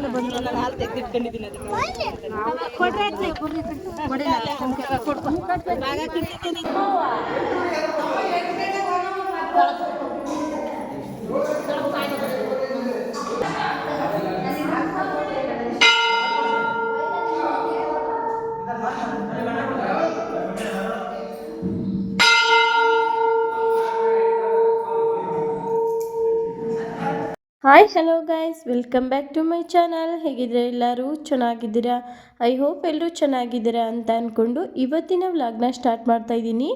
ಇಲ್ಲ ಬಂದ್ರೆ ನಾನು ಹಾಲು ತೆಗೆದಿಟ್ಕೊಂಡಿದ್ದೀನಿ ಅದಕ್ಕೆ ಕೊಡ್ರಿ ಅಜ್ಜಿ, ಕೊಡ್ರಿ. ಕೊಡಿಲ್ಲ, ಸುಮ್ಕೆ hi hello guys welcome back to my channel ಹೇಗಿದ್ದೀರಾ ಎಲ್ಲರೂ? ಚೆನ್ನಾಗಿದ್ದೀರಾ? ಐ ಹೋಪ್ ಎಲ್ಲರೂ ಚೆನ್ನಾಗಿದ್ದೀರಾ ಅಂತ ಅಂದ್ಕೊಂಡು ಇವತ್ತಿನ ವ್ಲಾಗ್ನ ಸ್ಟಾರ್ಟ್ ಮಾಡ್ತಾ ಇದ್ದೀನಿ.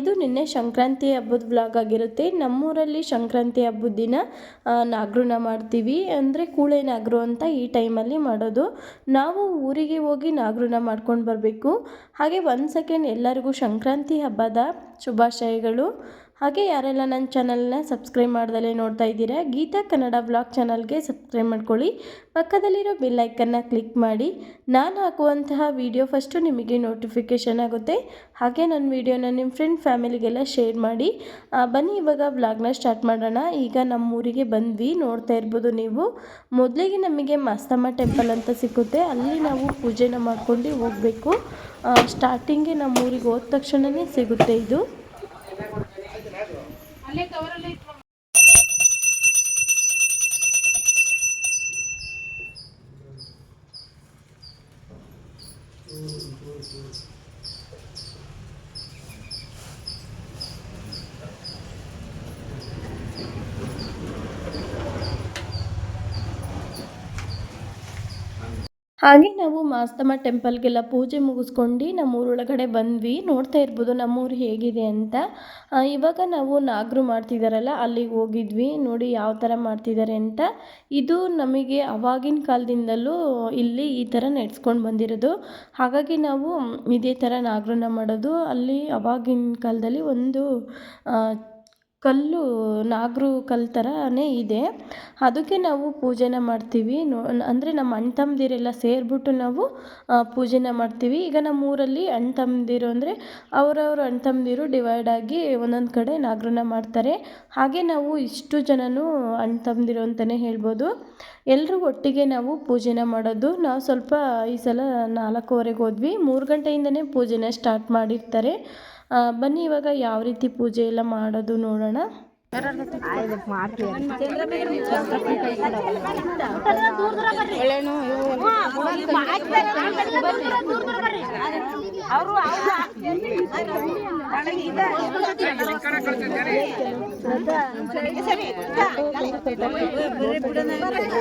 ಇದು ನಿನ್ನೆ ಸಂಕ್ರಾಂತಿ ಹಬ್ಬದ ವ್ಲಾಗ್ ಆಗಿರುತ್ತೆ. ನಮ್ಮೂರಲ್ಲಿ ಸಂಕ್ರಾಂತಿ ಹಬ್ಬದ ದಿನ ನಾಗರೂನ ಮಾಡ್ತೀವಿ. ಅಂದರೆ ಕೂಳೆ ನಾಗರು ಅಂತ ಈ ಟೈಮಲ್ಲಿ ಮಾಡೋದು. ನಾವು ಊರಿಗೆ ಹೋಗಿ ನಾಗರೂನ ಮಾಡ್ಕೊಂಡು ಬರಬೇಕು. ಹಾಗೆ ಒಂದು ಸೆಕೆಂಡ್ ಎಲ್ಲರಿಗೂ ಸಂಕ್ರಾಂತಿ ಹಬ್ಬದ ಶುಭಾಶಯಗಳು. ಹಾಗೆ ಯಾರೆಲ್ಲ ನನ್ನ ಚಾನಲ್ನ ಸಬ್ಸ್ಕ್ರೈಬ್ ಮಾಡ್ದಲೇ ನೋಡ್ತಾ ಇದ್ದೀರಾ, ಗೀತಾ ಕನ್ನಡ ಬ್ಲಾಗ್ ಚಾನಲ್ಗೆ ಸಬ್ಸ್ಕ್ರೈಬ್ ಮಾಡ್ಕೊಳ್ಳಿ. ಪಕ್ಕದಲ್ಲಿರೋ ಬೆಲ್ ಐಕನ್ನ ಕ್ಲಿಕ್ ಮಾಡಿ. ನಾನು ಹಾಕುವಂತಹ ವಿಡಿಯೋ ಫಸ್ಟು ನಿಮಗೆ ನೋಟಿಫಿಕೇಷನ್ ಆಗುತ್ತೆ. ಹಾಗೆ ನನ್ನ ವಿಡಿಯೋನ ನಿಮ್ಮ ಫ್ರೆಂಡ್ ಫ್ಯಾಮಿಲಿಗೆಲ್ಲ ಶೇರ್ ಮಾಡಿ. ಬನ್ನಿ, ಇವಾಗ ಬ್ಲಾಗ್ನ ಸ್ಟಾರ್ಟ್ ಮಾಡೋಣ. ಈಗ ನಮ್ಮೂರಿಗೆ ಬಂದ್ವಿ. ನೋಡ್ತಾ ಇರ್ಬೋದು ನೀವು. ಮೊದಲಿಗೆ ನಮಗೆ ಮಾಸ್ತಮ್ಮ ಟೆಂಪಲ್ ಅಂತ ಸಿಕ್ಕುತ್ತೆ. ಅಲ್ಲಿ ನಾವು ಪೂಜೆನ ಮಾಡ್ಕೊಂಡು ಹೋಗಬೇಕು. ಸ್ಟಾರ್ಟಿಂಗೆ ನಮ್ಮೂರಿಗೆ ಹೋದ ತಕ್ಷಣವೇ ಸಿಗುತ್ತೆ ಇದು. ಅಲ್ಲೇ ಕವರಲ್ಲಿ ಹಾಗೆ ನಾವು ಮಾಸ್ತಮ್ಮ ಟೆಂಪಲ್ಗೆಲ್ಲ ಪೂಜೆ ಮುಗಿಸ್ಕೊಂಡು ನಮ್ಮೂರೊಳಗಡೆ ಬಂದ್ವಿ. ನೋಡ್ತಾ ಇರ್ಬೋದು ನಮ್ಮೂರು ಹೇಗಿದೆ ಅಂತ. ಇವಾಗ ನಾವು ನಾಗರು ಮಾಡ್ತಿದ್ದಾರಲ್ಲ ಅಲ್ಲಿಗೆ ಹೋಗಿದ್ವಿ. ನೋಡಿ ಯಾವ ಥರ ಮಾಡ್ತಿದ್ದಾರೆ ಅಂತ. ಇದು ನಮಗೆ ಅವಾಗಿನ ಕಾಲದಿಂದಲೂ ಇಲ್ಲಿ ಈ ಥರ ನಡೆಸ್ಕೊಂಡು ಬಂದಿರೋದು. ಹಾಗಾಗಿ ನಾವು ಇದೇ ಥರ ನಾಗರನ್ನ ಮಾಡೋದು. ಅಲ್ಲಿ ಅವಾಗಿನ ಕಾಲದಲ್ಲಿ ಒಂದು ಕಲ್ಲು, ನಾಗರು ಕಲ್ಲು ಥರನೇ ಇದೆ. ಅದಕ್ಕೆ ನಾವು ಪೂಜೆನ ಮಾಡ್ತೀವಿ. ನೋ, ಅಂದರೆ ನಮ್ಮ ಅಣ್ಣ ತಮ್ಮದಿರೆಲ್ಲ ಸೇರಿಬಿಟ್ಟು ನಾವು ಪೂಜೆನ ಮಾಡ್ತೀವಿ. ಈಗ ನಮ್ಮ ಊರಲ್ಲಿ ಅಣ್ಣ ತಮ್ಮದಿರು ಅಂದರೆ ಅವರವ್ರ ಅಣ್ಣ ತಮ್ಮದಿರು ಡಿವೈಡ್ ಆಗಿ ಒಂದೊಂದು ಕಡೆ ನಾಗರನ್ನ ಮಾಡ್ತಾರೆ. ಹಾಗೆ ನಾವು ಇಷ್ಟು ಜನನೂ ಅಣ್ಣ ತಮ್ಮದಿರು ಅಂತಲೇ ಹೇಳ್ಬೋದು. ಎಲ್ಲರೂ ಒಟ್ಟಿಗೆ ನಾವು ಪೂಜೆನ ಮಾಡೋದು. ನಾವು ಸ್ವಲ್ಪ ಈ ಸಲ ನಾಲ್ಕೂವರೆಗೆ ಹೋದ್ವಿ. ಮೂರು ಗಂಟೆಯಿಂದನೇ ಪೂಜೆನ ಸ್ಟಾರ್ಟ್ ಮಾಡಿರ್ತಾರೆ. ಬನ್ನಿ ಇವಾಗ ಯಾವ ರೀತಿ ಪೂಜೆ ಎಲ್ಲ ಮಾಡೋದು ನೋಡೋಣ.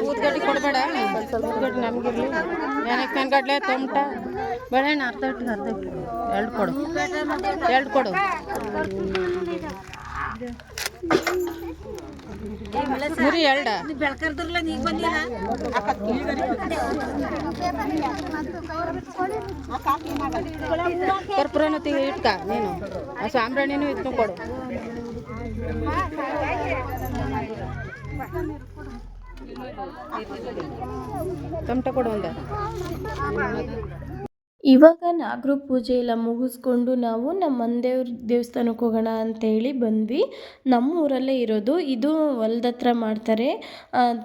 ಊದ್ಗಡ್ಡಿ ಕೊಡಬೇಡ ಊದ್ಗಡ್ಡಿ ನಮಗಿರ್ಲಿ ನನಗೆ ತೊಮಟ ಅರ್ಧ ಇಟ್ಟು ಅರ್ಧ ಇಟ್ಟು ಎರಡು ಕೊಡು ಎರಡು ಕೊಡು ಮುರಿ ಎರಡ ಬೆಳ್ಕರ್ದ್ರಲ್ಲ ತೆಗೆ ಇಟ್ಕ ನೀನು. ಆ ಸಾಂಬ್ರಾಣಿನೂ ಇತ್ತು ಕೊಡು. ತೊಮಟ ಕೊಡು ಒಂದು. ಇವಾಗ ನಾಗರ ಪೂಜೆ ಎಲ್ಲ ಮುಗಿಸ್ಕೊಂಡು ನಾವು ನಮ್ಮ ಮಂದೇವ್ರ ದೇವಸ್ಥಾನಕ್ಕೆ ಹೋಗೋಣ ಅಂತೇಳಿ ಬಂದ್ವಿ. ನಮ್ಮ ಊರಲ್ಲೇ ಇರೋದು. ಇದು ಹೊಲ್ದ ಮಾಡ್ತಾರೆ.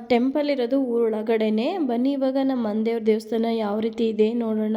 ಟೆಂಪಲ್ ಇರೋದು ಊರೊಳಗಡೆನೆ ಬನ್ನಿ ಇವಾಗ ನಮ್ಮ ಮಂದೇವ್ರ ದೇವಸ್ಥಾನ ಯಾವ ರೀತಿ ಇದೆ ನೋಡೋಣ.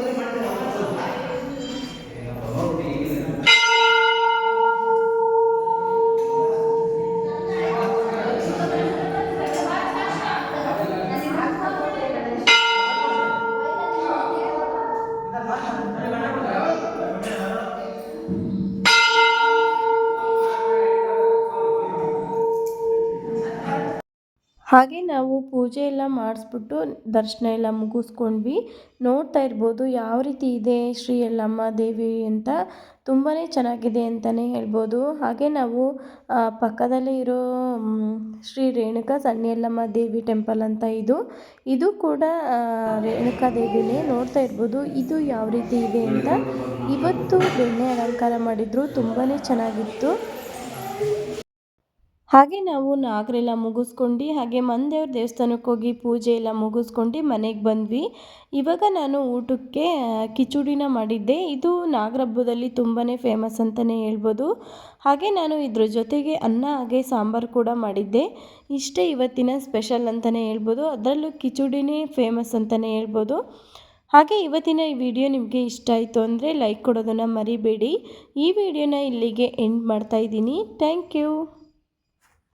ಹಾಗೆ ನಾವು ಪೂಜೆ ಎಲ್ಲ ಮಾಡಿಸ್ಬಿಟ್ಟು ದರ್ಶನ ಎಲ್ಲ ಮುಗಿಸ್ಕೊಂಡ್ವಿ. ನೋಡ್ತಾ ಇರ್ಬೋದು ಯಾವ ರೀತಿ ಇದೆ ಶ್ರೀ ಎಲ್ಲಮ್ಮ ದೇವಿ ಅಂತ. ತುಂಬಾ ಚೆನ್ನಾಗಿದೆ ಅಂತಲೇ ಹೇಳ್ಬೋದು. ಹಾಗೆ ನಾವು ಪಕ್ಕದಲ್ಲೇ ಇರೋ ಶ್ರೀ ರೇಣುಕಾ ಸಣ್ಣ ಎಲ್ಲಮ್ಮ ದೇವಿ ಟೆಂಪಲ್ ಅಂತ ಇದು. ಇದು ಕೂಡ ರೇಣುಕಾ ದೇವಿನೇ. ನೋಡ್ತಾ ಇರ್ಬೋದು ಇದು ಯಾವ ರೀತಿ ಇದೆ ಅಂತ. ಇವತ್ತು ಬೆಣ್ಣೆ ಅಲಂಕಾರ ಮಾಡಿದ್ರು. ತುಂಬಾ ಚೆನ್ನಾಗಿತ್ತು. ಹಾಗೆ ನಾವು ನಾಗರೆಲ್ಲ ಮುಗಿಸ್ಕೊಂಡು, ಹಾಗೆ ಮಂದೇವ್ರ ದೇವಸ್ಥಾನಕ್ಕೆ ಹೋಗಿ ಪೂಜೆ ಎಲ್ಲ ಮುಗಿಸ್ಕೊಂಡು ಮನೆಗೆ ಬಂದ್ವಿ. ಇವಾಗ ನಾನು ಊಟಕ್ಕೆ ಕಿಚುಡಿನ ಮಾಡಿದ್ದೆ. ಇದು ನಾಗರ ಹಬ್ಬದಲ್ಲಿ ತುಂಬಾ ಫೇಮಸ್ ಅಂತಲೇ ಹೇಳ್ಬೋದು. ಹಾಗೆ ನಾನು ಇದ್ರ ಜೊತೆಗೆ ಅನ್ನ, ಹಾಗೆ ಸಾಂಬಾರು ಕೂಡ ಮಾಡಿದ್ದೆ. ಇಷ್ಟೇ ಇವತ್ತಿನ ಸ್ಪೆಷಲ್ ಅಂತಲೇ ಹೇಳ್ಬೋದು. ಅದರಲ್ಲೂ ಕಿಚುಡಿನೇ ಫೇಮಸ್ ಅಂತಲೇ ಹೇಳ್ಬೋದು. ಹಾಗೆ ಇವತ್ತಿನ ಈ ವಿಡಿಯೋ ನಿಮಗೆ ಇಷ್ಟ ಆಯಿತು ಅಂದರೆ ಲೈಕ್ ಕೊಡೋದನ್ನು ಮರಿಬೇಡಿ. ಈ ವಿಡಿಯೋನ ಇಲ್ಲಿಗೆ ಎಂಡ್ ಮಾಡ್ತಾ ಇದ್ದೀನಿ. Thank you.